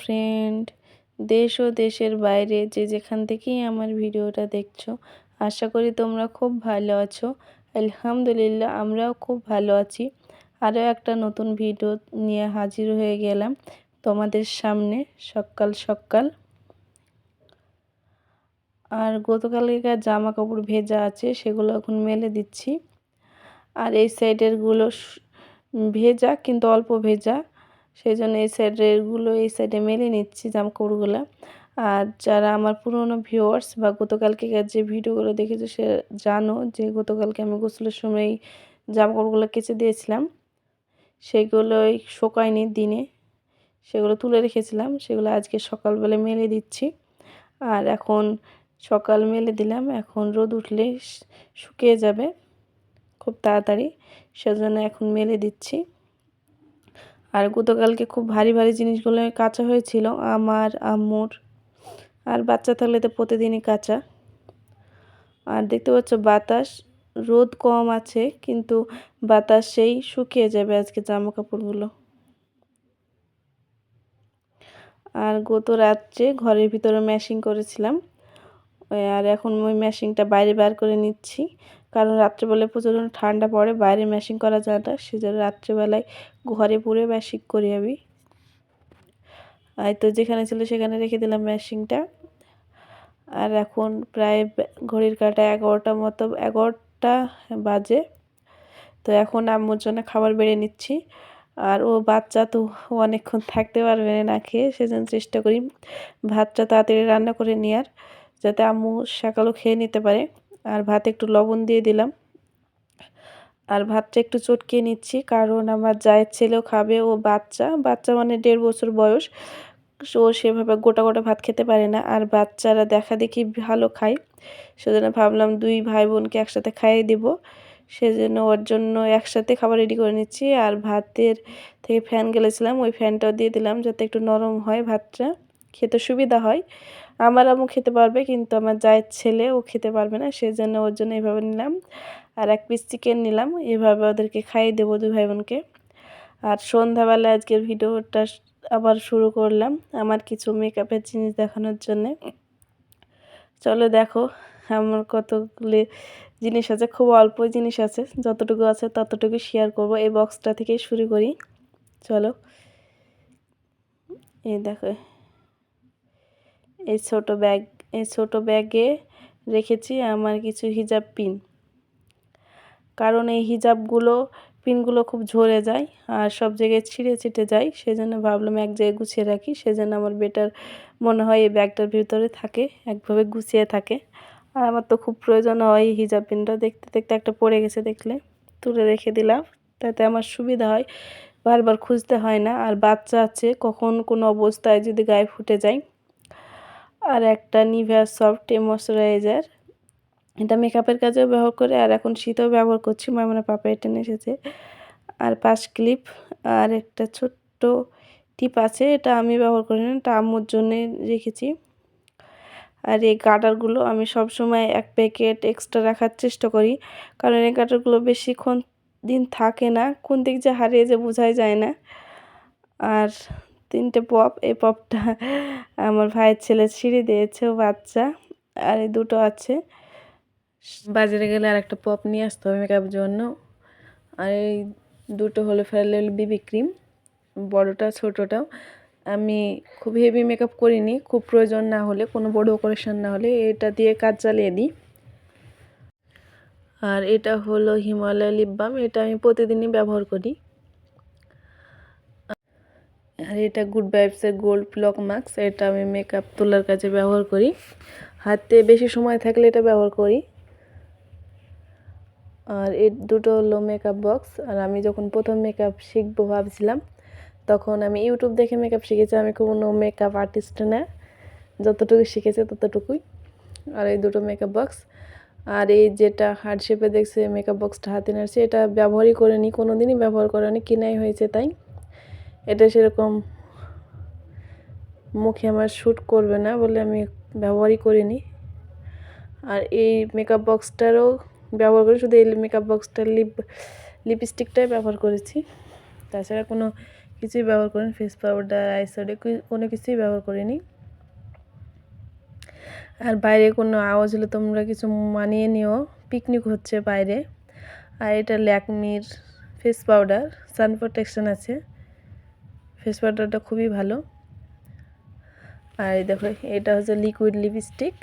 Friend দেশ ও দেশের বাইরে যে যেখান থেকেই আমার ভিডিওটা দেখছ, আশা করি তোমরা খুব ভালো আছো। আলহামদুলিল্লাহ, আমরাও খুব ভালো আছি। আরও একটা নতুন ভিডিও নিয়ে হাজির হয়ে গেলাম তোমাদের সামনে সকাল সকাল। আর গতকালকার জামা কাপড় ভেজা আছে, সেগুলো এখন মেলে দিচ্ছি। আর এই সাইডেরগুলো ভেজা কিন্তু অল্প ভেজা। সেই জন্য এই সাইডেরগুলো এই সাইডে মেলে নিচ্ছি জামাকাপড়গুলো। আর যারা আমার পুরনো ভিউয়ার্স বা গতকালকে যে ভিডিওগুলো দেখেছ সে জানো যে গতকালকে আমি গোসলের সময় জামাকাপড়গুলো কেচে দিয়েছিলাম। সেগুলোই শোকায়নি দিনে। সেগুলো তুলে রেখেছিলাম। সেগুলো আজকে সকালবেলা মেলে দিচ্ছি। আর এখন সকাল মেলে দিলাম। এখন রোদ উঠলে শুকিয়ে যাবে খুব তাড়াতাড়ি। সেজন্য এখন মেলে দিচ্ছি। আর গতকালকে খুব ভারী ভারী জিনিসগুলো কাঁচা হয়েছিল, আমার আম্মুর। আর বাচ্চা থাকলে তো প্রতিদিনই কাঁচা। আর দেখতে পাচ্ছ বাতাস, রোদ কম আছে, কিন্তু বাতাস সেই শুকিয়ে যাবে আজকে জামা কাপড়গুলো আর গত রাত্রে ঘরের ভিতরে ম্যাশিং করেছিলাম। আর এখন ওই ম্যাশিংটা বাইরে বার করে নিচ্ছি। কারণ রাত্রেবেলায় প্রচুর ঠান্ডা পড়ে, বাইরে ম্যাশিং করা যায় না, সেজন্য রাত্রেবেলায় ঘরে পুরে ম্যাশিং করি আমি। আর তো যেখানে ছিল সেখানে রেখে দিলাম ম্যাশিংটা আর এখন প্রায় ঘড়ির কাটা এগারোটা মতো, এগারোটা বাজে। তো এখন আম্মুর জন্য খাবার বেড়ে নিচ্ছি। আর ও বাচ্চা তো অনেকক্ষণ থাকতে পারবে না খেয়ে, সেজন্য চেষ্টা করি ভাতটা তাড়াতাড়ি রান্না করে নেওয়ার যাতে আম্মু সকালও খেয়ে নিতে পারে। আর ভাতে একটু লবণ দিয়ে দিলাম। আর ভাতটা একটু চটকিয়ে নিচ্ছি, কারণ আমার জায়ের ছেলেও খাবে, ও বাচ্চা বাচ্চা মানে দেড় বছর বয়স ও সেভাবে গোটা গোটা ভাত খেতে পারে না। আর বাচ্চারা দেখা দেখি ভালো খায়, সেজন্য ভাবলাম দুই ভাই বোনকে একসাথে খাইয়ে দিব, সেজন্য ওর জন্য একসাথে খাবার রেডি করে নিচ্ছি। আর ভাতের থেকে ফ্যান গেলেছিলাম, ওই ফ্যানটাও দিয়ে দিলাম যাতে একটু নরম হয় ভাতটা। খেতে সুবিধা হয়। আমার আমও খেতে পারবে কিন্তু আমার জায়ের ছেলে ও খেতে পারবে না সেই জন্য ওর জন্য এভাবে নিলাম। আর এক পিস চিকেন নিলাম, এভাবে ওদেরকে খাইয়ে দেবো দু ভাই বোনকে আর সন্ধ্যাবেলা আজকের ভিডিওটা আবার শুরু করলাম আমার কিছু মেকআপের জিনিস দেখানোর জন্যে। চলো দেখো, আমার কতগুলি জিনিস আছে, খুব অল্প জিনিস আছে, যতটুকু আছে ততটুকু শেয়ার করব, এই বক্সটা থেকেই শুরু করি। চলো। এই দেখো এই ছোট ব্যাগ, এই ছোট ব্যাগে রেখেছি আমার কিছু হিজাব পিন। কারণ এই হিজাবগুলো, পিনগুলো খুব ঝরে যায় আর সব জায়গায় ছিঁড়ে ছিটে যায়, সেজন্য ভাবলাম এক জায়গায় গুছিয়ে রাখি, সেজন্য আমার বেটার মনে হয় এই ব্যাগটার ভিতরে থাকে, একভাবে গুছিয়ে থাকে। আর আমার তো খুব প্রয়োজন হয় হিজাব পিনটা দেখতে দেখতে একটা পড়ে গেছে দেখলে, তুলে রেখে দিলাম। তাতে আমার সুবিধা হয়, বারবার খুঁজতে হয় না। আর বাচ্চা আছে, কখন কোনো অবস্থায় যদি গায়ে ফুটে যায় আর একটা নিভেয়া সফট ময়শ্চারাইজার এটা মেকআপের কাজেও ব্যবহার করে, আর এখন শীতেও ব্যবহার করছি মানে পাপা এটা এসেছে। আর পাঁচ ক্লিপ আর একটা ছোট্ট টিপ আছে, এটা আমি ব্যবহার করি না, এটা আম্মুর জন্যে রেখেছি। আর এই গার্ডারগুলো আমি সব সময় এক প্যাকেট এক্সট্রা রাখার চেষ্টা করি, কারণ এই গার্ডারগুলো বেশিক্ষণ দিন থাকে না, কোন দিক যে হারিয়ে যে বোঝাই যায় না। আর তিনটে পপ, এই পপটা আমার ভাইয়ের ছেলে ছিঁড়ে দিয়েছে, ও বাচ্চা, আর এই দুটো আছে। বাজারে গেলে আর একটা পপ নিয়ে আসতে হবে মেকআপ জন্য। আর এই দুটো হলো ফেরাল বিবি ক্রিম বড়টা, ছোটোটাও। আমি খুব হেভি মেকআপ করিনি, খুব প্রয়োজন না হলে, কোনো বড় অপারেশন না হলে এটা দিয়ে কাজ চালিয়ে দিই। আর এটা হলো হিমালয় লিপ বাম এটা আমি প্রতিদিনই ব্যবহার করি। আর এটা গুড ভাইবসের গোল্ড ব্লক মাস্ক এটা আমি মেকআপ তোলার কাজে ব্যবহার করি। হাতে বেশি সময় থাকলে এটা ব্যবহার করি। আর এর দুটো হলো মেকআপ বক্স আর আমি যখন প্রথম মেকআপ শিখব ভাবছিলাম, তখন আমি ইউটিউব দেখে মেকআপ শিখেছি। আমি কোনো মেকআপ আর্টিস্ট না যতটুকু শিখেছে ততটুকুই। আর এই দুটো মেকআপ বক্স আর এই যেটা হার্ড শেপে দেখছে মেকআপ বক্সটা হাতে নাড়ছে এটা ব্যবহারই করিনি কোনো দিনই ব্যবহার করেনি, কেনাই হয়েছে তাই। এটা সেরকম মুখে আমার শ্যুট করবে না বলে আমি ব্যবহারই করিনি। আর এই মেকআপ বক্সটারও ব্যবহার করি, শুধু এই মেকআপ বক্সটার লিপ লিপস্টিকটাই ব্যবহার করেছি। তাছাড়া কোনো কিছুই ব্যবহার করিনি ফেস পাউডার আইশ্যাডো কোনো কিছুই ব্যবহার করিনি। আর বাইরে কোনো আওয়াজ হলে তোমরা কিছু মানিয়ে নিও পিকনিক হচ্ছে বাইরে। আর এটা ল্যাকমির ফেস পাউডার সান প্রোটেকশন আছে। ফেস পাউডারটা খুবই ভালো। আর এই দেখো, এটা হচ্ছে লিকুইড লিপস্টিক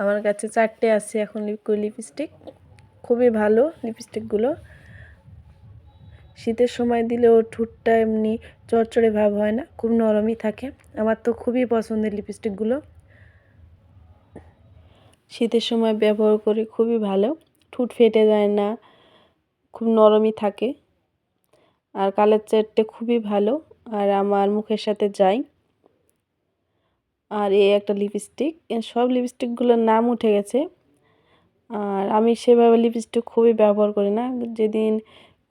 আমার কাছে চারটে আছে এখন লিকুইড লিপস্টিক খুবই ভালো লিপস্টিকগুলো শীতের সময় দিলেও ঠোঁটটা এমনি চড়চড়ে ভাব হয় না, খুব নরমই থাকে। আমার তো খুবই পছন্দের লিপস্টিকগুলো শীতের সময় ব্যবহার করি, খুবই ভালো। ঠোঁট ফেটে যায় না, খুব নরমই থাকে। আর কালার চারটে খুবই ভালো, আর আমার মুখের সাথে যায় আর এই একটা লিপস্টিক সব লিপস্টিকগুলোর নাম উঠে গেছে। আর আমি সেভাবে লিপস্টিক খুবই ব্যবহার করি না। যেদিন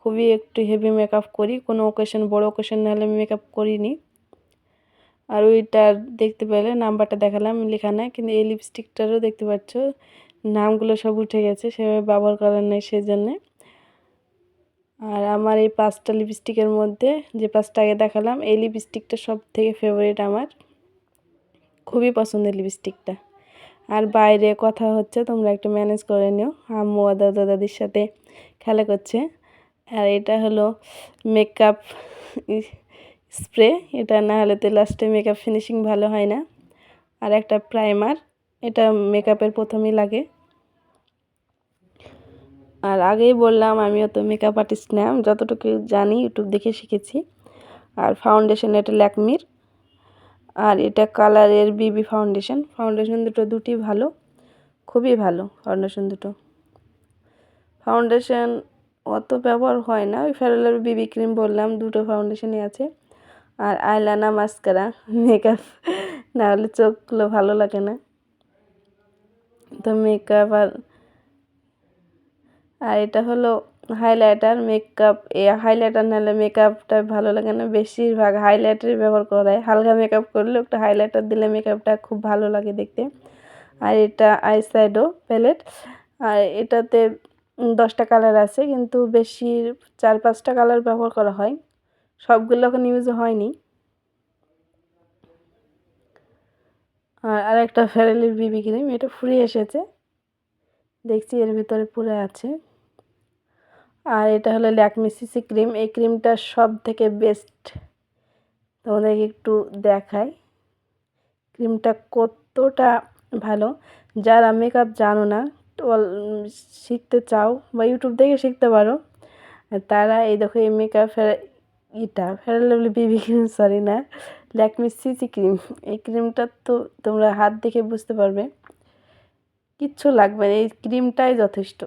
খুবই একটু হেভি মেকআপ করি, কোনো ওকেশন বড় ওকেশন না হলে আমি মেকআপ করিনি। আর ওইটার দেখতে পেলে নাম্বারটা দেখালাম লেখা নাই, কিন্তু এই লিপস্টিকটারও দেখতে পাচ্ছ, নামগুলো সব উঠে গেছে, সেভাবে ব্যবহার করার নেই সেজন্যে। আর আমার এই পাঁচটা লিপস্টিকের মধ্যে যে পাঁচটা আগে দেখালাম, এই লিপস্টিকটা সব থেকে ফেভারিট আমার। খুবই পছন্দের লিপস্টিকটা আর বাইরে কথা হচ্ছে, তোমরা একটু ম্যানেজ করে নিও। আম্মু দাদা দাদির সাথে খেলা করছে। আর এটা হলো মেকআপ স্প্রে এটা না হলে তো লাস্টে মেকআপ ফিনিশিং ভালো হয় না। আর একটা প্রাইমার এটা মেকআপের প্রথমেই লাগে। আর আগেই বললাম, আমিও তো মেকআপ আর্টিস্ট না, যতটুকু জানি ইউটিউব দেখে শিখেছি। আর ফাউন্ডেশন এটা ল্যাকমির, আর এটা কালারের বিবি ফাউন্ডেশন ফাউন্ডেশন দুটো দুটি ভালো, খুবই ভালো ফাউন্ডেশন দুটো। ফাউন্ডেশন অত ব্যবহার হয় না, ওই ফেরালের বিবি ক্রিম বললাম, দুটো ফাউন্ডেশনই আছে। আর আইলানা মাস্কারা মেকআপ না হলে চোখগুলো ভালো লাগে না। তো মেকআপ আর আর এটা হলো হাইলাইটার মেকআপ এ হাইলাইটার নাহলে মেকআপটা ভালো লাগে না। বেশিরভাগ হাইলাইটারই ব্যবহার করা হয়। হালকা মেকআপ করলে একটা হাইলাইটার দিলে মেকআপটা খুব ভালো লাগে দেখতে। আর এটা আইশ্যাডো প্যালেট আর এটাতে দশটা কালার আছে, কিন্তু বেশি চার পাঁচটা কালার ব্যবহার করা হয়। সবগুলো এখন ইউজ হয়নি। আর আরেকটা ফেরালির বিবি ক্রিম এটা ফ্রি এসেছে। দেখছি এর ভিতরে পুরো আছে। আর এটা হলো ল্যাকমি সিসি ক্রিম। এই ক্রিমটা সব থেকে বেস্ট। তোমাদেরকে একটু দেখাই। ক্রিমটা কতটা ভালো। যারা মেকআপ জানো না শিখতে চাও বা ইউটিউব দেখে শিখতে পারো। তারা এই দেখো, এই মেকআপ ইটা ফেরার লাভলি বিবি ক্রিম সরি না, ল্যাকমি সিসি ক্রিম। এই ক্রিমটা তো তোমরা হাত দেখে বুঝতে পারবে। কিচ্ছু লাগবে না, এই ক্রিমটাই যথেষ্ট।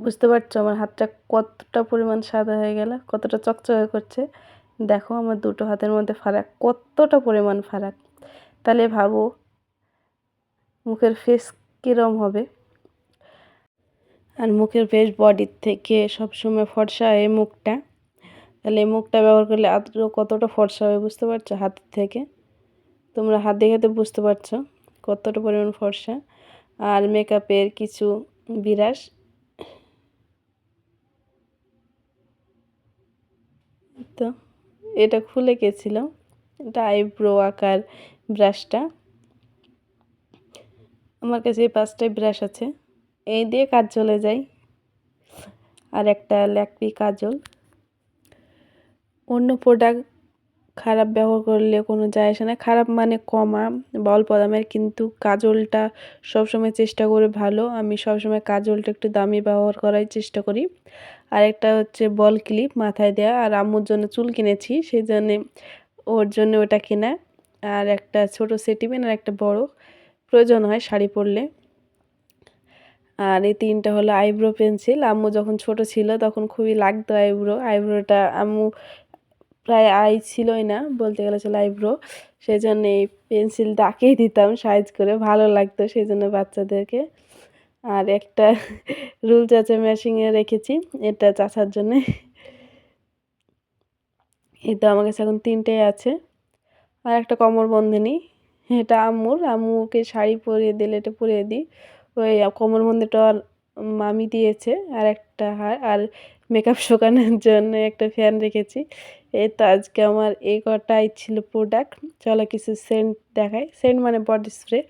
বুঝতে পারছ? আমার হাতটা কতটা পরিমাণ সাদা হয়ে গেল, কতটা চকচকে করছে। দেখো আমার দুটো হাতের মধ্যে ফারাক, কতটা পরিমাণ ফারাক। তাহলে ভাবো, মুখের ফেস কীরম হবে? আর মুখের ফেস বডির থেকে সবসময় ফর্সা হয় মুখটা। তাহলে মুখটা ব্যবহার করলে আরও কতটা ফর্সা হবে বুঝতে পারছ? হাতের থেকে। তোমরা হাত দেখে তো বুঝতে পারছ কতটা পরিমাণ ফর্সা। আর মেকআপের কিছু বিরাস। তো এটা খুলে গেছিলাম। এটা আইব্রো আকার ব্রাশটা আমার কাছে এই পাঁচটাই ব্রাশ আছে। এই দিয়ে কাজ চলে যায়। আর একটা ল্যাকপি কাজল। অন্য প্রোডাক্ট খারাপ ব্যবহার করলে কোনো যায় আসে না। খারাপ মানে কমা বা অল্প দামের, কিন্তু কাজলটা সবসময় চেষ্টা করে ভালো। আমি সবসময় কাজলটা একটু দামি ব্যবহার করার চেষ্টা করি। আর একটা হচ্ছে বল ক্লিপ মাথায় দেওয়া আর আম্মুর জন্য চুল কিনেছি সেই জন্যে ওর জন্য ওটা কেনা। আর একটা ছোটো সেটিমেন আর একটা বড়। প্রয়োজন হয় শাড়ি পরলে। আর এই তিনটা হলো আইব্রো পেন্সিল। আম্মু যখন ছোট ছিল তখন খুবই লাগতো আইব্রো। আইব্রোটা আম্মু প্রায় আই ছিলই না, বলতে গেলে ছিল আইব্রো। সেই জন্য এই পেন্সিল ডাকেই দিতাম সাইজ করে, ভালো লাগতো সেই জন্য বাচ্চাদেরকে। আর একটা রুল চাচা মেশিংয়ে রেখেছি এটা চাচার জন্যে। এই তো আমার কাছে এখন তিনটেই আছে। আর একটা কমর বন্ধনী, এটা আম্মুর। আম্মুকে শাড়ি পরিয়ে দিলে এটা পরিয়ে দিই। ওই কোমর বন্ধনীটা মামি দিয়েছে আর একটা হার, আর মেকআপ শোকানোর জন্য একটা ফ্যান রেখেছি। এই তো আজকে আমার এই কটাই ছিল প্রোডাক্ট চলো কিছু সেন্ট দেখাই। সেন্ট মানে বডি স্প্রে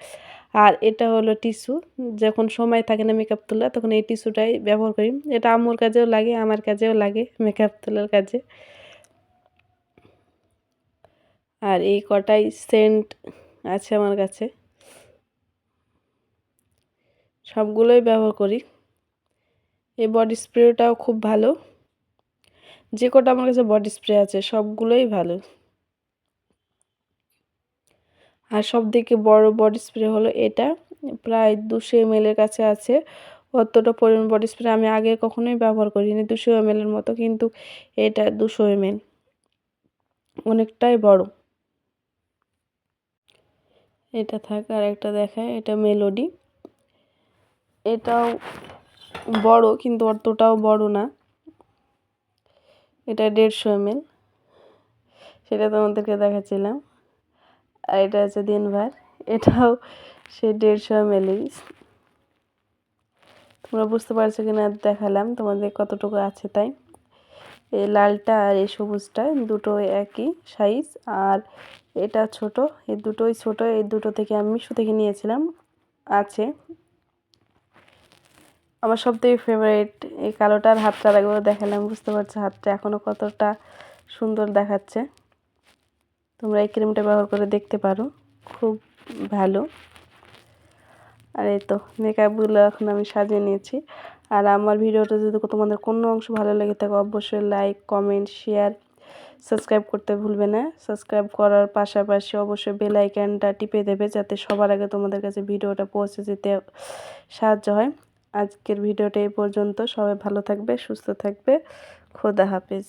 আর এটা হলো টিস্যু। যখন সময় থাকে না মেকআপ তোলা তখন এই টিস্যুটাই ব্যবহার করি। এটা আম্মুর কাজেও লাগে, আমার কাজেও লাগে মেকআপ তোলার কাজে। আর এই কটাই সেন্ট আছে আমার কাছে। সবগুলোই ব্যবহার করি। এই বডি স্প্রেটাও খুব ভালো। যে কটা আমার কাছে বডি স্প্রে আছে, সবগুলোই ভালো। আর সব থেকে বড় বডি স্প্রে হলো এটা। প্রায় দুশো এম এর কাছে আছে। অতটা পরিমাণ বডি স্প্রে আমি আগে কখনোই ব্যবহার করিনি, দুশো এম এর মতো, কিন্তু এটা দুশো এম অনেকটাই বড়। এটা থাক, আর একটা দেখায় এটা মেলোডি এটাও বড়, কিন্তু অতটাও বড় না। এটা দেড়শো এমএল সেটা তোমাদেরকে দেখাচ্ছিলাম। আর এটা হচ্ছে দিনবার এটাও সে দেড়শো এমএলই তোমরা বুঝতে পারছ কিনা দেখালাম, তোমাদের কতটুকু আছে তাই। এই লালটা আর এই সবুজটা দুটো একই সাইজ আর এটা ছোট, এই দুটোই ছোট, এই দুটো থেকে আমি মিশো থেকে নিয়েছিলাম, আছে। আমার সবথেকে ফেভারিট এই কালোটার হাতটা একবার দেখালাম, বুঝতে পারছ হাতটা এখনও কতটা সুন্দর দেখাচ্ছে। তোমরা এই ক্রিমটা ব্যবহার করে দেখতে পারো। খুব ভালো। আর এই তো মেকআপগুলো এখন আমি সাজিয়ে নিয়েছি। আর আমার ভিডিওটা যদি তোমাদের কোনো অংশ ভালো লেগে থাকে, অবশ্যই লাইক কমেন্ট শেয়ার সাবস্ক্রাইব করতে ভুলবে না। সাবস্ক্রাইব করার পাশাপাশি অবশ্যই বেল আইকনটা টিপে দেবে, যাতে সবার আগে তোমাদের কাছে ভিডিওটা পৌঁছে যেতে সাহায্য হয়। আজকের ভিডিওটা এই পর্যন্ত। সবাই ভালো থাকবে, সুস্থ থাকবে। খোদা হাফেজ।